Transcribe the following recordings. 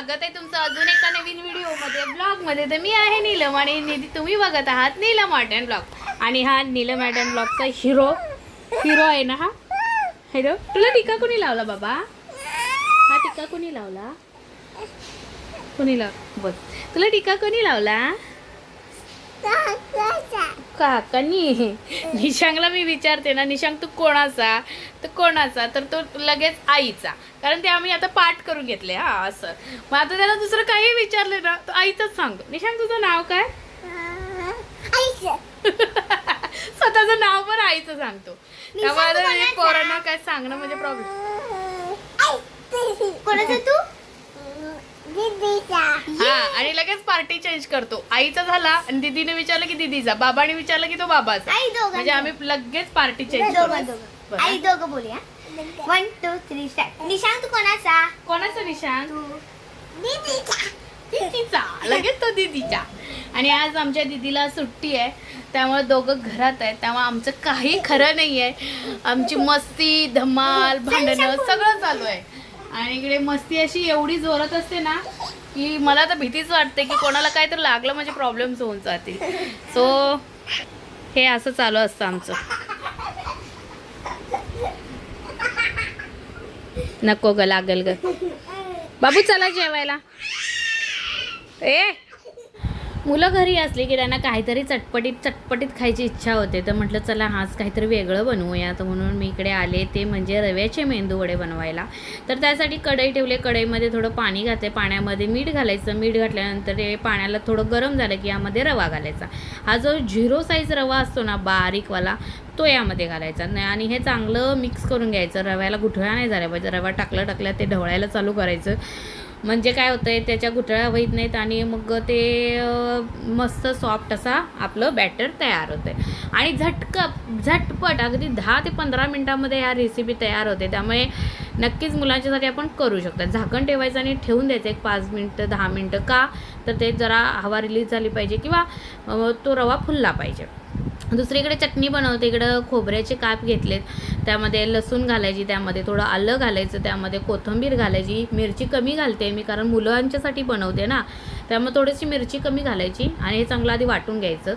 स्वागत आहे तुमचं अजून एका नवीन व्हिडिओमध्ये ब्लॉगमध्ये. तर मी आहे नीलम आणि निधी तुम्ही बघत आहात नीलम आर्ट अँड ब्लॉग. आणि हा नीलम आर्ट अँड ब्लॉगचा हिरो हिरो आहे ना हा? हिरो तुला टीका कुणी लावला बाबा? हा टीका कुणी लावला? कुणी लाव बोल. तुला टीका कोणी लावला? काकानी निशांगला मी विचारते ना निशांग तू कोणाचा? तर कोणाचा? तर तो लगेच आईचा. कारण ते आम्ही आता पाठ करून घेतले हा असं. मग आता त्याला दुसरं काही विचारलं ना तर आईचंच सांगतो. निशांग तुझं नाव काय? स्वतःचं नाव पण आईचं सांगतो. त्यामुळे पोरांना काय सांगणं म्हणजे प्रॉब्लेम कोणाचा तू? हा आणि लगेच पार्टी चेंज करतो. आईचा झाला आणि दीदीने विचारलं की दीदीचा. बाबाने विचारलं की तो बाबाचा. म्हणजे आम्ही लगेच पार्टी चेंज करतो. आई दोघं बोलूया. One two three start Nishant कोणाचा? कोणाचा निशांत? दीदीचा. लगेच तो दीदीचा. आणि आज आमच्या दीदीला सुट्टी आहे. त्यामुळे दोघं घरात आहेत. त्यामुळे आमचं काही खरं नाही आहे आमची मस्ती धमाल भांडणं सगळं चालू आहे. आणि इकडे मस्ती अशी एवढी जोरात असते ना की मला तर भीतीच वाटते की कोणाला काय तर लागलं म्हणजे प्रॉब्लेम्स होऊन जातील. सो हे असं चालू असतं आमचं. नको ग लागल ग. बाबू चला जेवायला. ए! मुलं घरी असली की त्यांना काहीतरी चटपटीत चटपटीत खायची इच्छा होते. तर म्हटलं चला आज काहीतरी वेगळं बनवूया. तर म्हणून मी इकडे आले ते म्हणजे रव्याचे मेंदू वडे बनवायला. तर त्यासाठी कढई ठेवले. कढईमध्ये थोडं पाणी घातले. पाण्यामध्ये मीठ घालायचं. मीठ घातल्यानंतर ते पाण्याला थोडं गरम झालं की यामध्ये रवा घालायचा. हा जो झिरो साईज रवा असतो ना बारीकवाला तो यामध्ये घालायचा. नाही आणि हे चांगलं मिक्स करून घ्यायचं. रव्याला गुठळ्या नाही झाल्या पाहिजे. रवा टाकलं टाकलं ते ढवळायला चालू करायचं. म्हणजे काय होतं आहे त्याच्या गुठळ्या होत नाहीत आणि मग ते मस्त सॉफ्ट असा आपलं बॅटर तयार होतं आहे आणि झटका झटपट अगदी दहा ते पंधरा मिनटामध्ये ह्या रेसिपी तयार होते. त्यामुळे नक्कीच मुलांच्यासाठी आपण करू शकतो झाकण ठेवायचं आणि ठेवून द्यायचं एक पाच मिनटं दहा मिनटं का? तर ते जरा हवा रिलीज झाली पाहिजे किंवा तो रवा फुलला पाहिजे. दुसरीकडे चटणी बनवते. इकडं खोबऱ्याचे काप घेतलेत. त्यामध्ये लसूण घालायची त्यामध्ये थोडं आलं घालायचं त्यामध्ये कोथिंबीर घालायची. मिरची कमी घालते मी कारण मुलांच्यासाठी बनवते ना. त्यामुळे थोडीशी मिरची कमी घालायची आणि हे चांगलं आधी वाटून घ्यायचं.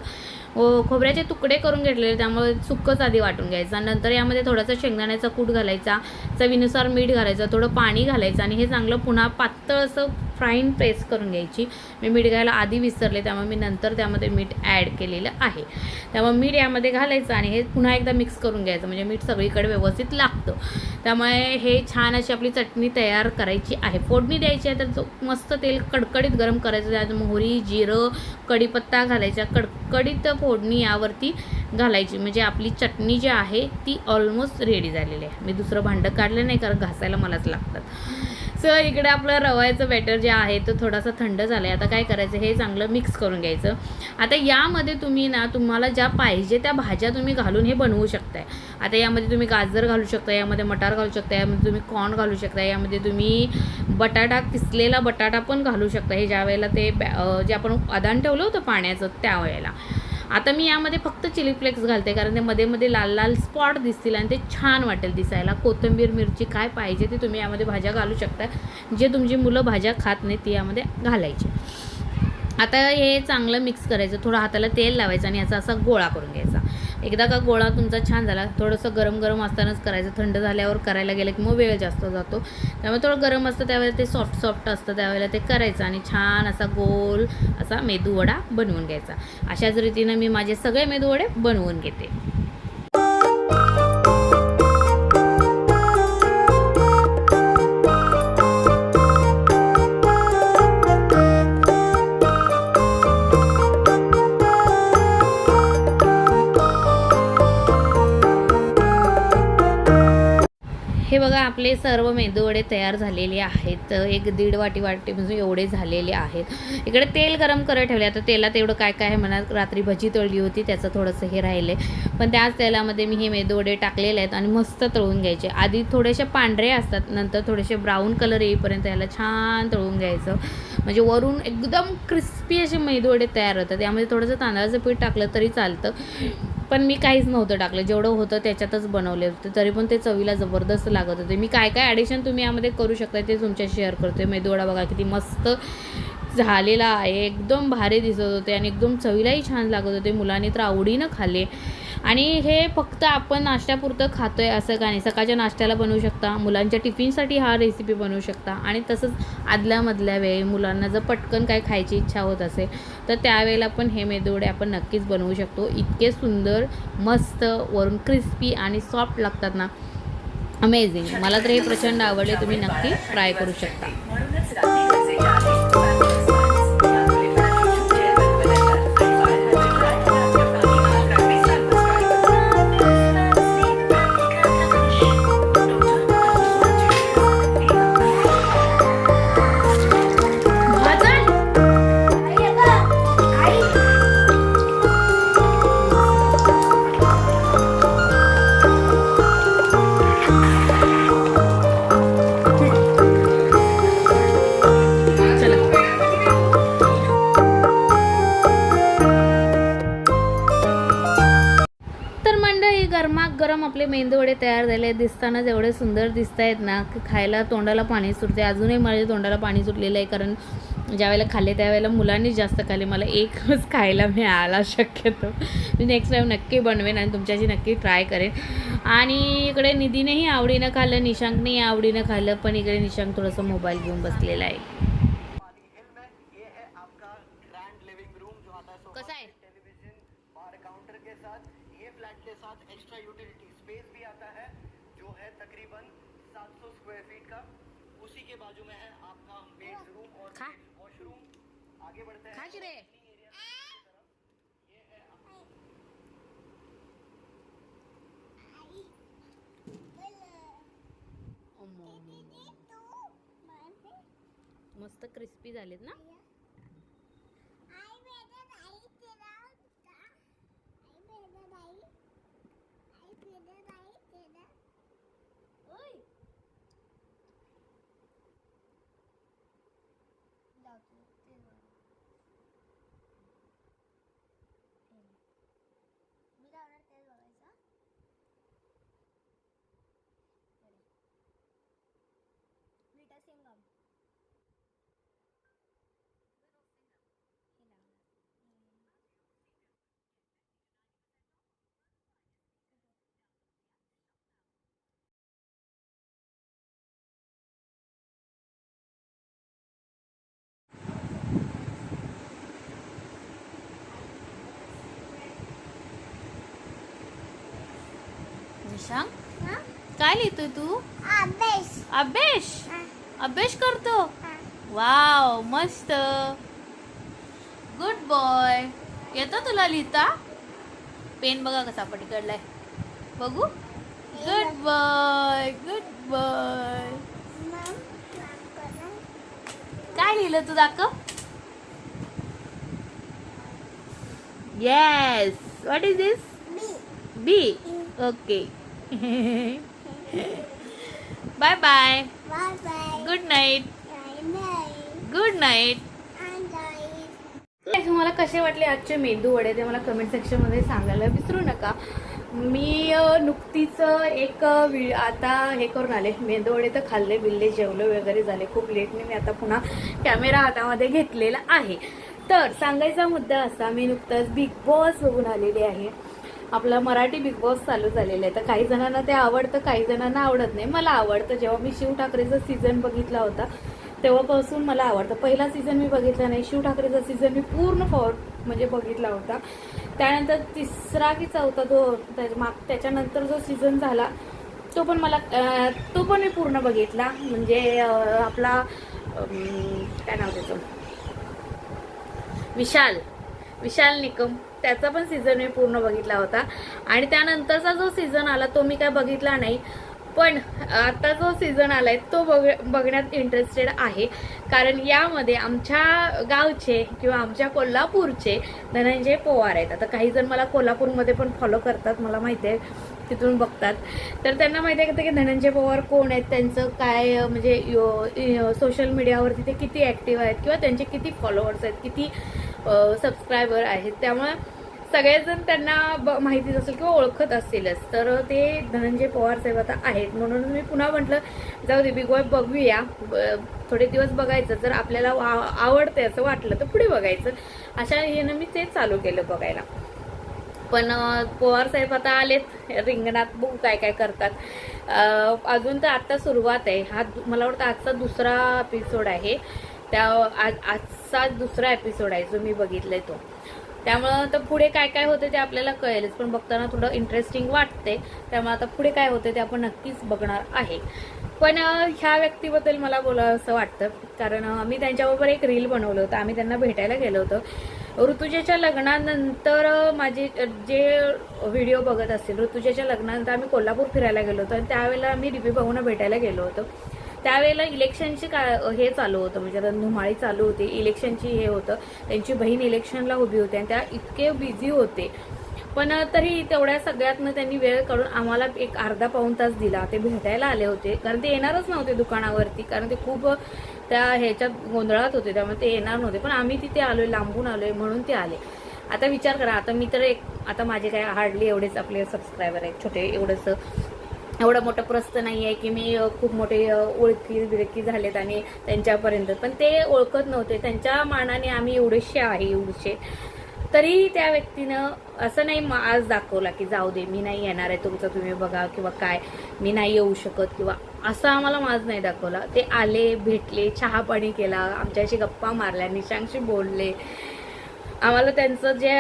व खोबऱ्याचे तुकडे करून घेतलेले त्यामुळे सुक्कच आधी वाटून घ्यायचं. नंतर यामध्ये थोडासा शेंगदाण्याचा कूट घालायचा चवीनुसार मीठ घालायचं थोडं पाणी घालायचं आणि हे चांगलं पुन्हा पातळ असं फ्राईन प्रेस करून घ्यायची. मी मीठ घ्यायला आधी विसरले त्यामुळे मी नंतर त्यामध्ये मीठ ॲड केलेलं आहे. त्यामुळे मीठ यामध्ये घालायचं आणि हे पुन्हा एकदा मिक्स करून घ्यायचं. म्हणजे मीठ सगळी तिखट व्यवस्थित लागतं. त्यामुळे हे छान अशी आपली चटणी तयार करायची आहे. फोडणी द्यायची आहे तर जो मस्त तेल कडकडीत गरम करायचं. त्यात मोहरी जिरं कढीपत्ता घालायचा. कडकडीत फोडणी यावरती घालायची. म्हणजे आपली चटणी जी आहे ती ऑलमोस्ट रेडी झालेली आहे. मी दुसरं भांडं काढलं नाही कारण घासायला मलाच लागतात. सो इकडे आपलं रवायचं बॅटर जे आहे तो थोडासा थंड झालं आहे आता काय करायचं? हे चांगलं मिक्स करून घ्यायचं. आता यामध्ये तुम्ही ना तुम्हाला ज्या पाहिजे त्या भाज्या तुम्ही घालून हे बनवू शकताय. आता यामध्ये तुम्ही गाजर घालू शकता यामध्ये मटार घालू शकता यामध्ये तुम्ही कॉर्न घालू शकता यामध्ये तुम्ही बटाटा किसलेला बटाटा पण घालू शकता हे ज्या वेळेला ते बॅ- जे आपण आदान ठेवलं होतं पाण्याचं त्या वेळेला आता मी यामध्ये फक्त चिली फ्लेक्स घालते कारण ते मध्ये मध्ये लाल लाल स्पॉट दिसतील आणि ते छान वाटेल दिसायला. कोथिंबीर मिरची काय पाहिजे ते तुम्ही यामध्ये भाज्या घालू शकता. जे तुमची मुलं भाज्या खात नाही ती यामध्ये घालायची. आता हे चांगलं मिक्स करायचं. थोडं हाताला तेल लावायचं आणि याचा असा गोळा करून घ्यायचा. एकदा का गोळा तुमचा छान झाला थोडंसं गरम गरम असतानाच करायचं थंड झाल्यावर करायला गेलं की मग वेळ जास्त जातो. त्यामुळे थोडं गरम असतं त्यावेळेला ते सॉफ्ट सॉफ्ट असतं त्यावेळेला ते करायचं आणि छान असा गोल असा मेदूवडा बनवून घ्यायचा. अशाच रीतीनं मी माझे सगळे मेदूवडे बनवून घेते. बघा आपले सर्व मेदूवडे तयार झालेले आहेत. एक दीड वाटी वाटी म्हणजे एवढे झालेले आहेत. इकडे तेल गरम करत ठेवले. आता तेलात एवढं काय काय आहे म्हणा रात्री भजी तळली होती त्याचं थोडंसं हे राहिले पण त्याच तेलामध्ये मी हे मेदूवडे टाकलेले आहेत आणि मस्त तळून घ्यायचे. आधी थोडेसे पांढरे असतात नंतर थोडेसे ब्राऊन कलर येईपर्यंत याला छान तळून घ्यायचं. म्हणजे वरून एकदम क्रिस्पी असे मेदूवडे तयार होतात. त्यामध्ये थोडंसं तांदळाचं पीठ टाकलं तरी चालतं. पण मी काहीच नव्हतं टाकलं. जेवढं होतं त्याच्यातच बनवले होते. तरी पण ते चवीला जबरदस्त लागत होते. मी काय काय ॲडिशन तुम्ही यामध्ये करू शकता ते तुमच्या शेअर करते मेदूवडा बघा किती मस्त झालेला आहे. एकदम भारी दिसत होते आणि एकदम चवीलाही छान लागत होते. मुलांनी तर आवडीनं खाल्ले. आणि हे फक्त आपण नाश्त्यापुरतं खातो आहे असं का नाही? सकाळच्या नाश्त्याला बनवू शकता मुलांच्या टिफिनसाठी हा रेसिपी बनवू शकता आणि तसंच आदल्यामधल्या वेळी मुलांना जर पटकन काय खायची इच्छा होत असेल तर त्यावेळेला पण हे मेदूवडे आपण नक्कीच बनवू शकतो. इतके सुंदर मस्त वरून क्रिस्पी आणि सॉफ्ट लागतात ना. अमेझिंग मला तर हे प्रचंड आवडले. तुम्ही नक्की ट्राय करू शकता. आपले मेंदूवडे तयार झाले आहेत. दिसतानाच एवढे सुंदर दिसत आहेत ना की खायला तोंडाला पाणी सुटते. अजूनही माझ्या तोंडाला पाणी सुटलेलं आहे कारण ज्यावेळेला खाल्ले त्यावेळेला मुलांनीच जास्त खाल्ले. मला एकच खायला मिळाला शक्यतो. मी नेक्स्ट टाईम नक्की बनवेन आणि तुमच्याशी नक्की ट्राय करेन. आणि इकडे निधीनेही आवडीनं खाल्लं निशांकनेही आवडीनं खाल्लं पण इकडे निशांक थोडंसं मोबाईल घेऊन बसलेला आहे. के बाजू में है आपका बेडरूम और वॉशरूम आगे बढ़ते हैं। खाच रे। मस्त क्रिस्पी झालेत ना? हा? काय लिहितोय तू? अभ्यास. अभ्यास? करतो. वाव मस्त. गुड बॉय येतं तुला लिहिता? पेन बघा कसा पलीकडलाय. बघू? Good boy good boy. काय लिहिलं तू दाखव. Yes what is this. B okay bye bye Bye bye. Good night Bye bye. Good night. तुम्हाला कसे वाटले आजचे मेंदू वडे ते मला कमेंट सेक्शनमध्ये सांगायला विसरू नका. मी नुकतीच एक वि आता हे करून आले. मेंदू वडे तर खाल्ले बिल्ले जेवले वगैरे झाले. खूप लेटने मी आता पुन्हा कॅमेरा हातामध्ये घेतलेला आहे. तर सांगायचा मुद्दा असा मी नुकताच बिग बॉस बघून आलेली आहे. आपला मराठी बिग बॉस चालू झालेला आहे. तर काही जणांना ते आवडतं काही जणांना आवडत नाही. मला आवडतं. जेव्हा मी शिव ठाकरेचा सीझन बघितला होता तेव्हापासून मला आवडतं. पहिला सीझन मी बघितला नाही. शिव ठाकरेचा सीझन मी पूर्ण फॉर म्हणजे बघितला होता. त्यानंतर तिसरा की चौथा तो माग त्याच्यानंतर जो सीझन झाला तो पण मला तो पण मी पूर्ण बघितला. म्हणजे आपला काय नाव त्याचं? विशाल. विशाल निकम. त्याचा पण सीझन मी पूर्ण बघितला होता. आणि त्यानंतरचा जो सीझन आला तो मी काय बघितला नाही. पण आता जो सीझन आलाय तो बघ बघण्यात इंटरेस्टेड आहे. कारण यामध्ये आमच्या गावचे किंवा आमच्या कोल्हापूरचे धनंजय पवार आहेत. आता काही जण मला कोल्हापूरमध्ये पण फॉलो करतात मला माहिती आहे तिथून बघतात. तर त्यांना माहिती आहे का की धनंजय पवार कोण आहेत त्यांचं काय अं, म्हणजे सोशल मीडियावरती ते किती ॲक्टिव्ह आहेत किंवा त्यांचे किती फॉलोअर्स आहेत किती सबस्क्रायबर आहेत. त्यामुळे सगळेजण त्यांना ब- माहितीच असेल किंवा ओळखत असतीलच तर ते धनंजय पवार साहेब आता आहेत. म्हणून मी पुन्हा म्हटलं जाऊ दे बिग बॉस बघूया. ब- थोडे दिवस बघायचं. जर आपल्याला आवडते असं वाटलं तर पुढे बघायचं. अशा हेनं मी ते चालू केलं बघायला. पण पवार साहेब आता आलेत. रिंगणात बघू काय काय करतात. अजून तर आत्ता सुरुवात आहे. हा मला वाटतं आजचा दुसरा एपिसोड आहे. त्या आज आजचा दुसरा एपिसोड आहे जो मी बघितलाय तो. त्यामुळं तर पुढे काय काय होते ते आपल्याला कळेलच पण बघताना थोडं इंटरेस्टिंग वाटते त्यामुळे आता पुढे काय होते ते आपण नक्कीच बघणार आहे. पण ह्या व्यक्तीबद्दल मला बोलावं असं वाटतं. कारण मी त्यांच्याबरोबर एक रील बनवलं होतं. आम्ही त्यांना भेटायला गेलो होतो. ऋतुजेच्या लग्नानंतर माझे जे व्हिडिओ बघत असतील ऋतुजेच्या लग्नानंतर आम्ही कोल्हापूर फिरायला गेलो होतो. आणि त्यावेळेला आम्ही डीपी भाऊना भेटायला गेलो होतो. त्यावेळेला इलेक्शनची का हे चालू होतं म्हणजे रणधुमाळी चालू होती इलेक्शनची हे होतं. त्यांची बहीण इलेक्शनला उभी होती आणि त्या इतके बिझी होते. पण तरी तेवढ्या सगळ्यातनं त्यांनी वेळ काढून आम्हाला एक अर्धा पाऊण तास दिला. ते भेटायला आले होते. कारण ते येणारच नव्हते दुकानावरती. कारण ते खूप त्या ह्याच्यात गोंधळात होते. त्यामुळे ते येणार नव्हते. पण आम्ही तिथे आलोय लांबून आलोय म्हणून ते आले. आता विचार करा. आता मी तर एक आता माझे काय हार्डली एवढेच आपले सबस्क्रायबर आहेत. छोटे एवढंच एवढं मोठं प्रस्त नाही आहे की मी खूप मोठे ओळखी बिळखी झालेत आणि त्यांच्यापर्यंत. पण ते ओळखत नव्हते. त्यांच्या मानाने आम्ही एवढेसे आहे एवढेशे. तरी त्या व्यक्तीनं असं नाही आज दाखवला की जाऊ दे मी नाही येणार आहे तुमचं तुम्ही बघा किंवा काय. मी नाही येऊ शकत किंवा असं आम्हाला माज नाही दाखवला. ते आले भेटले चहा पाणी केला आमच्याशी गप्पा मारल्या निशांशी बोलले. आम्हाला त्यांचं जे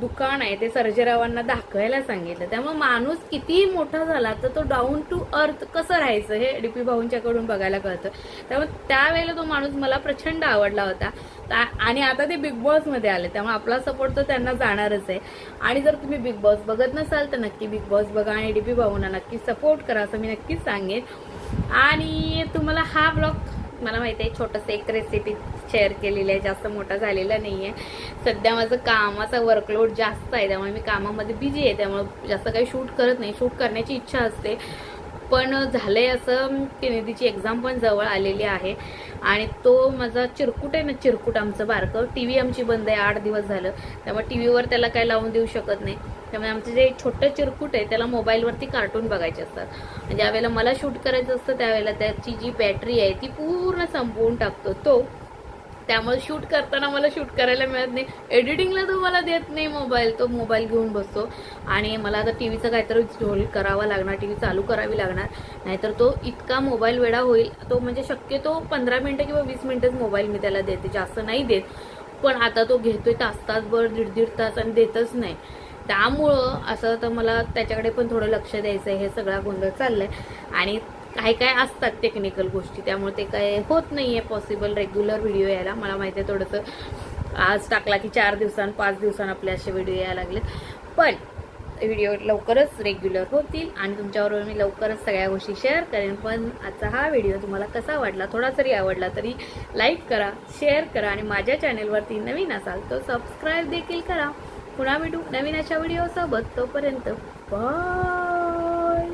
दुकान आहे ते सर्जेरावांना दाखवायला सांगितलं. त्यामुळे माणूस कितीही मोठा झाला तर तो डाऊन टू अर्थ कसं राहायचं हे डी पी भाऊंच्याकडून बघायला कळतं. त्यामुळे त्यावेळेला तो माणूस मला प्रचंड आवडला होता. आणि आता ते बिग बॉसमध्ये आले त्यामुळे आपला सपोर्ट तर त्यांना जाणारच आहे. आणि जर तुम्ही बिग बॉस बघत नसाल तर नक्की बिग बॉस बघा आणि डी पी भाऊंना नक्की सपोर्ट करा असं मी नक्कीच सांगेन. आणि तुम्हाला हा ब्लॉग मला माहिती आहे छोटंसं एक रेसिपी शेअर केलेली आहे जास्त मोठा झालेला नाही आहे सध्या माझं कामाचा वर्कलोड जास्त आहे त्यामुळे मी कामामध्ये बिझी आहे त्यामुळे जास्त काही शूट करत नाही. शूट करण्याची इच्छा असते. पण झालं आहे असं की निधीची एक्झाम पण जवळ आलेली आहे. आणि तो माझा चिरकुट आहे ना चिरकुट आमचं बारकं. टी व्ही आमची बंद आहे आठ दिवस झालं. त्यामुळे टी व्हीवर त्याला काय लावून देऊ शकत नाही. त्यामुळे आमचं जे छोटं चिरकूट आहे त्याला मोबाईलवरती कार्टून बघायचे असतात. ज्यावेळेला मला शूट करायचं असतं त्यावेळेला त्याची जी बॅटरी आहे ती पूर्ण संपवून टाकतो तो. त्यामुळे शूट करताना मला शूट करायला मिळत नाही. एडिटिंगला तो मला देत नाही मोबाईल तो मोबाईल घेऊन बसतो. आणि मला आता टी व्हीचं काहीतरी झोल करावा लागणार टी व्ही चालू करावी लागणार. नाहीतर तो इतका मोबाईल वेळा होईल तो म्हणजे शक्यतो पंधरा मिनटं किंवा वीस मिनटंच मोबाईल मी त्याला देते. जास्त नाही देत. पण आता तो घेतोय तास तासभर दीड दीड तास आणि देतच नाही. त्यामुळं असं तर मला त्याच्याकडे पण थोडं लक्ष द्यायचं आहे हे सगळा गोंधळ चाललाय. आणि काही काय असतात टेक्निकल गोष्टी त्यामुळे ते काय होत नाही आहे पॉसिबल रेग्युलर व्हिडिओ यायला. मला माहिती आहे थोडंसं आज टाकला की चार दिवसां पाच दिवसां आपले असे व्हिडिओ यायला लागलेत. पण व्हिडिओ लवकरच रेग्युलर होतील आणि तुमच्याबरोबर मी लवकरच सगळ्या गोष्टी शेअर करेन. पण आजचा हा व्हिडिओ तुम्हाला कसा वाटला थोडा जरी आवडला तरी लाईक करा शेअर करा आणि माझ्या चॅनेलवरती नवीन असाल तर सबस्क्राईब देखील करा. पुन्हा भेटू नवीन अशा व्हिडिओ सोबत तोपर्यंत बाय.